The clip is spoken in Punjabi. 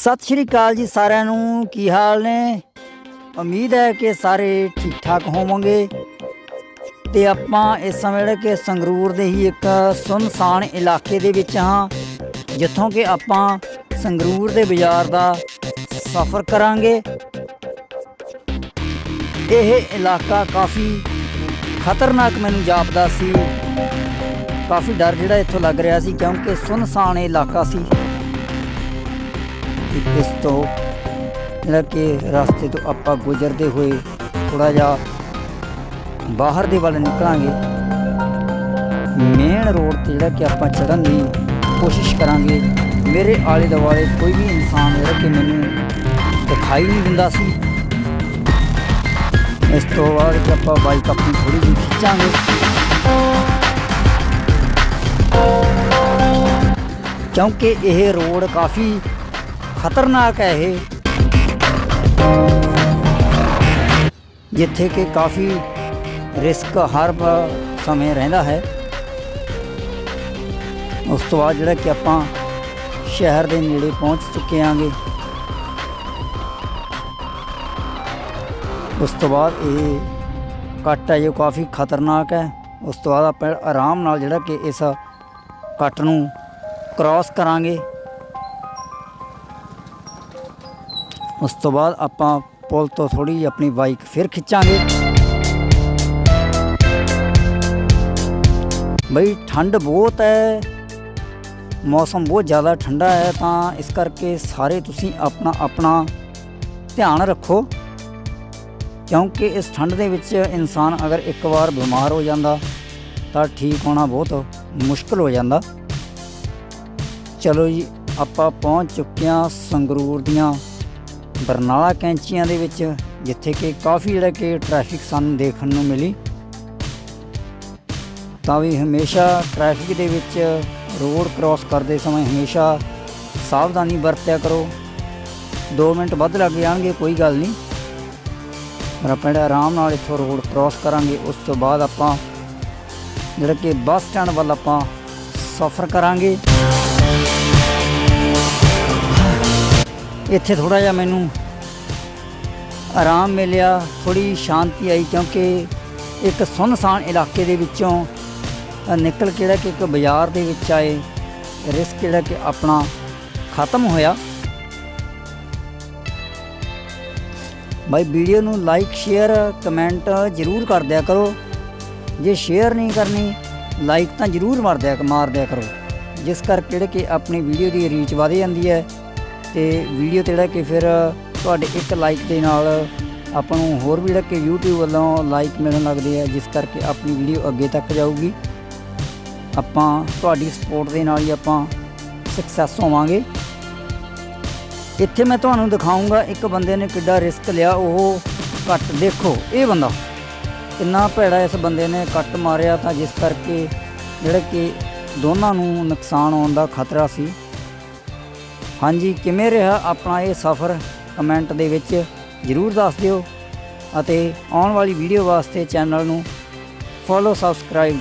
ਸਤਿ ਸ਼੍ਰੀ ਅਕਾਲ ਜੀ ਸਾਰਿਆਂ ਨੂੰ, ਕੀ ਹਾਲ ਨੇ? ਉਮੀਦ ਹੈ ਕਿ ਸਾਰੇ ਠੀਕ ਠਾਕ ਹੋਵੋਗੇ। ਤੇ ਆਪਾਂ ਇਸ ਸਮੇਂ ਜਿਹੜੇ ਕਿ ਸੰਗਰੂਰ ਦੇ ਹੀ ਇੱਕ ਸੁਨਸਾਨ ਇਲਾਕੇ ਦੇ ਵਿੱਚ ਹਾਂ, ਜਿੱਥੋਂ ਕਿ ਆਪਾਂ ਸੰਗਰੂਰ ਦੇ ਬਾਜ਼ਾਰ ਦਾ ਸਫ਼ਰ ਕਰਾਂਗੇ। ਇਹ ਇਲਾਕਾ ਕਾਫੀ ਖਤਰਨਾਕ ਮੈਨੂੰ ਜਾਪਦਾ ਸੀ। ਕਾਫੀ ਡਰ ਜਿਹੜਾ ਇੱਥੋਂ ਲੱਗ ਰਿਹਾ ਸੀ, ਕਿਉਂਕਿ ਸੁਨਸਾਨ ਇਲਾਕਾ ਸੀ। ਇਸ ਤੋਂ ਜਿਹੜਾ ਕਿ ਰਸਤੇ ਤੋਂ ਆਪਾਂ ਗੁਜ਼ਰਦੇ ਹੋਏ ਥੋੜਾ ਜਿਹਾ ਬਾਹਰ ਦੇ ਵੱਲ ਨਿਕਲਾਂਗੇ। ਮੇਨ ਰੋਡ ਤੇ ਜਿਹੜਾ ਕਿ ਆਪਾਂ ਚੜਨ ਦੀ ਕੋਸ਼ਿਸ਼ ਕਰਾਂਗੇ। ਮੇਰੇ ਆਲੇ ਦੁਆਲੇ ਕੋਈ ਵੀ ਇਨਸਾਨ ਜਿਹੜਾ ਕਿ ਮੈਨੂੰ ਦਿਖਾਈ ਨਹੀਂ ਦਿੰਦਾ ਸੀ। ਇਸ ਤੋਂ ਬਾਅਦ ਕਿ ਆਪਾਂ ਬਾਈਕ ਆਪਣੀ ਥੋੜੀ ਜਿਹੀ ਖਿੱਚਾਂਗੇ। ਕਿਉਂਕਿ ਇਹ ਰੋਡ ਕਾਫੀ ਖਤਰਨਾਕ ਹੈ ਇਹ ਜਿੱਥੇ ਕਿ ਕਾਫੀ ਰਿਸਕ ਹਰ ਬ- ਸਮੇਂ ਰਹਿੰਦਾ ਹੈ ਉਸ ਤੋਂ ਬਾਅਦ ਜਿਹੜਾ ਕਿ ਆਪਾਂ ਸ਼ਹਿਰ ਦੇ ਨੇੜੇ ਪਹੁੰਚ ਚੁੱਕੇ ਆਂਗੇ ਉਸ ਤੋਂ ਬਾਅਦ ਇਹ ਕੱਟ ਹੈ ਜੋ ਕਾਫੀ ਖਤਰਨਾਕ ਹੈ ਉਸ ਤੋਂ ਬਾਅਦ ਆਪਾਂ ਆਰਾਮ ਨਾਲ ਜਿਹੜਾ ਕਿ ਇਸ ਕੱਟ ਨੂੰ ਕ੍ਰਾਸ ਕਰਾਂਗੇ ਉਸ ਤੋਂ ਬਾਅਦ ਆਪਾਂ ਪੁਲ ਤੋਂ ਥੋੜੀ ਜਿਹੀ ਆਪਣੀ ਬਾਈਕ ਫਿਰ ਖਿੱਚਾਂਗੇ। ਬਈ ਠੰਡ ਬਹੁਤ ਹੈ। ਮੌਸਮ ਬਹੁਤ ਜ਼ਿਆਦਾ ਠੰਡਾ ਹੈ ਤਾਂ ਇਸ ਕਰਕੇ ਸਾਰੇ ਤੁਸੀਂ ਆਪਣਾ ਆਪਣਾ ਧਿਆਨ ਰੱਖੋ। ਕਿਉਂਕਿ ਇਸ ਠੰਡ ਦੇ ਵਿੱਚ ਇਨਸਾਨ ਅਗਰ ਇੱਕ ਵਾਰ ਬਿਮਾਰ ਹੋ ਜਾਂਦਾ ਤਾਂ ਠੀਕ ਹੋਣਾ ਬਹੁਤ ਮੁਸ਼ਕਲ ਹੋ ਜਾਂਦਾ। ਚਲੋ ਜੀ, ਆਪਾਂ ਪਹੁੰਚ ਚੁੱਕੇ ਹਾਂ ਸੰਗਰੂਰ ਦੀਆਂ ਬਰਨਾਲਾ ਕੈਂਚੀਆਂ ਦੇ ਵਿੱਚ, ਜਿੱਥੇ ਕਿ ਕਾਫੀ ਜਿਹੜਾ ਕਿ ਟ੍ਰੈਫਿਕ ਸਾਨੂੰ ਦੇਖਣ ਨੂੰ ਮਿਲੀ। ਤਾਂ ਵੀ ਹਮੇਸ਼ਾ ਟ੍ਰੈਫਿਕ ਦੇ ਵਿੱਚ ਰੋਡ ਕ੍ਰਾਸ ਕਰਦੇ ਸਮੇਂ ਹਮੇਸ਼ਾ ਸਾਵਧਾਨੀ ਵਰਤਿਆ ਕਰੋ। 2 ਮਿੰਟ ਵੱਧ ਲੱਗ ਜਾਣਗੇ, ਕੋਈ ਗੱਲ ਨਹੀਂ। ਪਰ ਆਪਾਂ ਜਿਹੜਾ ਆਰਾਮ ਨਾਲ ਇੱਥੋਂ ਰੋਡ ਕ੍ਰਾਸ ਕਰਾਂਗੇ, ਉਸ ਤੋਂ ਬਾਅਦ ਆਪਾਂ ਜਿਹੜਾ ਕਿ ਬੱਸ ਸਟੈਂਡ ਵੱਲ ਆਪਾਂ ਸਫ਼ਰ ਕਰਾਂਗੇ। ਇੱਥੇ ਥੋੜਾ ਜਿਹਾ ਮੈਨੂੰ ਆਰਾਮ ਮਿਲਿਆ ਥੋੜੀ ਸ਼ਾਂਤੀ ਆਈ ਕਿਉਂਕਿ ਇੱਕ ਸੁੰਨਸਾਨ ਇਲਾਕੇ ਦੇ ਵਿੱਚੋਂ ਨਿਕਲ ਕੇ ਕਿ ਇੱਕ ਬਾਜ਼ਾਰ ਦੇ ਵਿੱਚ ਆਏ, ਰਿਸਕ ਜਿਹੜਾ ਕਿ ਆਪਣਾ ਖਤਮ ਹੋਇਆ। ਬਾਈ, ਵੀਡੀਓ ਨੂੰ ਲਾਈਕ, ਸ਼ੇਅਰ, ਕਮੈਂਟ ਜ਼ਰੂਰ ਕਰ ਦਿਆ ਕਰੋ। ਜੇ ਸ਼ੇਅਰ ਨਹੀਂ ਕਰਨੀ, ਲਾਈਕ ਤਾਂ ਜ਼ਰੂਰ ਮਾਰ ਦਿਆ ਮਾਰ ਦਿਆ ਕਰੋ। ਜਿਸ ਕਰਕੇ ਜਿਹੜੇ ਕਿ ਆਪਣੀ ਵੀਡੀਓ ਦੀ ਰੀਚ ਵਧ ਜਾਂਦੀ ਹੈ। ਤੇ ਵੀਡੀਓ ਤੇ ਜਿਹੜਾ ਕਿ ਫਿਰ ਤੁਹਾਡੇ ਇੱਕ ਲਾਈਕ ਦੇ ਨਾਲ ਆਪਾਂ ਨੂੰ ਹੋਰ ਵੀ ਜਿਹੜਾ ਕਿ YouTube ਵੱਲੋਂ ਲਾਈਕ ਮਿਲਣ ਲੱਗਦੇ ਆ, ਜਿਸ ਕਰਕੇ ਆਪਣੀ ਵੀਡੀਓ ਅੱਗੇ ਤੱਕ ਜਾਊਗੀ। ਆਪਾਂ ਤੁਹਾਡੀ ਸਪੋਰਟ ਦੇ ਨਾਲ ਹੀ ਆਪਾਂ ਸਕਸੈਸ ਹੋਵਾਂਗੇ। ਇੱਥੇ ਮੈਂ ਤੁਹਾਨੂੰ ਦਿਖਾਉਂਗਾ ਇੱਕ ਬੰਦੇ ਨੇ ਕਿੱਡਾ ਰਿਸਕ ਲਿਆ, ਉਹ ਕੱਟ ਦੇਖੋ, ਇਹ ਬੰਦਾ ਕਿੰਨਾ ਭੈੜਾ ਇਸ ਬੰਦੇ ਨੇ ਕੱਟ ਮਾਰਿਆ ਤਾਂ ਜਿਸ ਕਰਕੇ ਜਿਹੜਾ ਕਿ ਦੋਨਾਂ ਨੂੰ ਨੁਕਸਾਨ ਹੋਣ ਦਾ ਖਤਰਾ ਸੀ। ਹਾਂਜੀ, ਕਿਵੇਂ ਰਿਹਾ ਆਪਣਾ ਇਹ ਸਫ਼ਰ? ਕਮੈਂਟ ਦੇ ਵਿੱਚ ਜ਼ਰੂਰ ਦੱਸ ਦਿਓ ਅਤੇ ਆਉਣ ਵਾਲੀ ਵੀਡੀਓ ਵਾਸਤੇ ਚੈਨਲ ਨੂੰ ਫੋਲੋ ਸਬਸਕ੍ਰਾਈਬ